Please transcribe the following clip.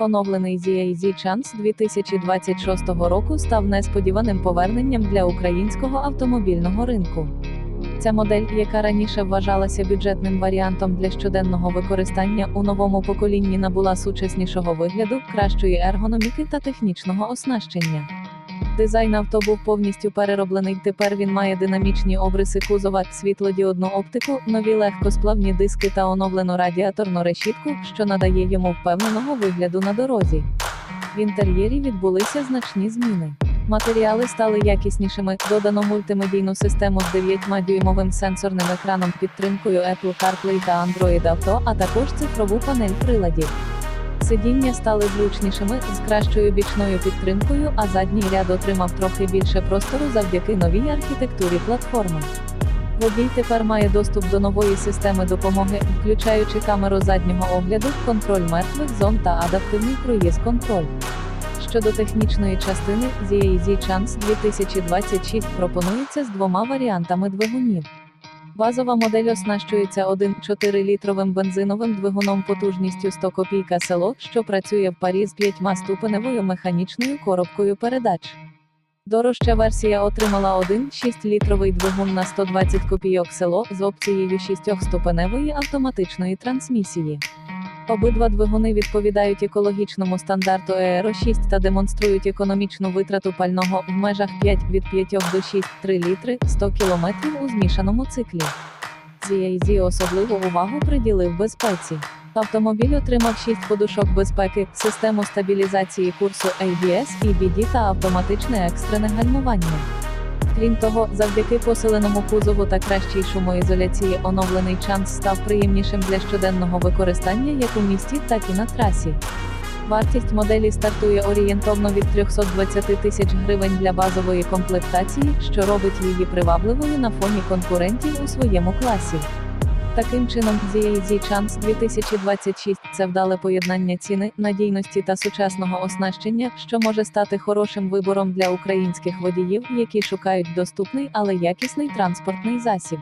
Оновлений ZAZ Chance 2026 року став несподіваним поверненням для українського автомобільного ринку. Ця модель, яка раніше вважалася бюджетним варіантом для щоденного використання, у новому поколінні набула сучаснішого вигляду, кращої ергономіки та технічного оснащення. Дизайн авто був повністю перероблений. Тепер він має динамічні обриси кузова, світлодіодну оптику, нові легкосплавні диски та оновлену радіаторну решітку, що надає йому впевненого вигляду на дорозі. В інтер'єрі відбулися значні зміни. Матеріали стали якіснішими, додано мультимедійну систему з 9-дюймовим сенсорним екраном підтримкою Apple CarPlay та Android Auto, а також цифрову панель приладів. Сидіння стали зручнішими з кращою бічною підтримкою, а задній ряд отримав трохи більше простору завдяки новій архітектурі платформи. Водій тепер має доступ до нової системи допомоги, включаючи камеру заднього огляду, контроль мертвих зон та адаптивний круїз-контроль. Щодо технічної частини, ZAZ Chance 2026 пропонується з двома варіантами двигунів. Базова модель оснащується 1,4-літровим бензиновим двигуном потужністю 100 копійка село, що працює в парі з 5 ступеневою механічною коробкою передач. Дорожча версія отримала 1,6-літровий двигун на 120 копійок село з опцією 6-ступеневої автоматичної трансмісії. Обидва двигуни відповідають екологічному стандарту Ееро 6 та демонструють економічну витрату пального в межах 5 від 5 до 6 3 літри 100 км у змішаному циклі. CAZ особливу увагу приділив безпеці. Автомобіль отримав 6 подушок безпеки, систему стабілізації курсу ABS, EBD та автоматичне екстрене гальмування. Крім того, завдяки посиленому кузову та кращій шумоізоляції оновлений чанс став приємнішим для щоденного використання як у місті, так і на трасі. Вартість моделі стартує орієнтовно від 320 тисяч гривень для базової комплектації, що робить її привабливою на фоні конкурентів у своєму класі. Таким чином, ZAZ Chance 2026 – це вдале поєднання ціни, надійності та сучасного оснащення, що може стати хорошим вибором для українських водіїв, які шукають доступний, але якісний транспортний засіб.